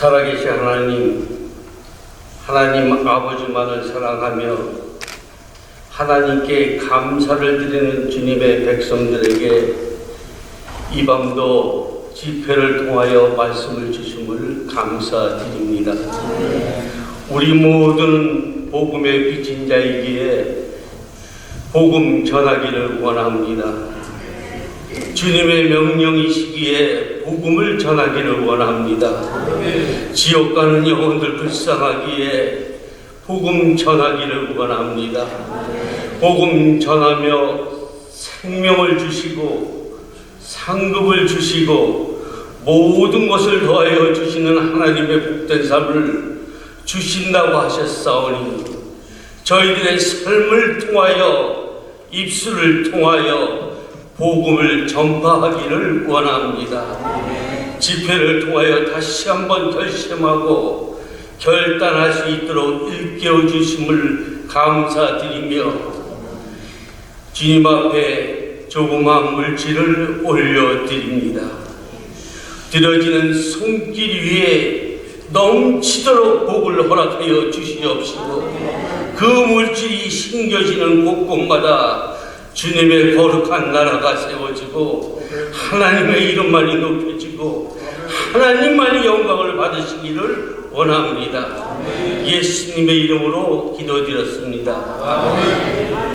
살아계신 하나님, 하나님 아버지만을 사랑하며 하나님께 감사를 드리는 주님의 백성들에게 이 밤도 집회를 통하여 말씀을 주심을 감사드립니다. 우리 모두는 복음의 빚진 자이기에 복음 전하기를 원합니다. 주님의 명령이시기에 복음을 전하기를 원합니다. 지옥 가는 영혼들 불쌍하기에 복음 전하기를 원합니다. 복음 전하며 생명을 주시고 상급을 주시고 모든 것을 더하여 주시는 하나님의 복된 삶을 주신다고 하셨사오니 저희들의 삶을 통하여 입술을 통하여 복음을 전파하기를 원합니다. 집회를 통하여 다시 한번 결심하고 결단할 수 있도록 일깨워 주심을 감사드리며 주님 앞에 조그마한 물질을 올려드립니다. 들어지는 손길 위에 넘치도록 복을 허락하여 주시옵시고 그 물질이 심겨지는 곳곳마다 주님의 거룩한 나라가 세워지고 하나님의 이름만이 높여지고 하나님만이 영광을 받으시기를 원합니다. 예수님의 이름으로 기도드렸습니다.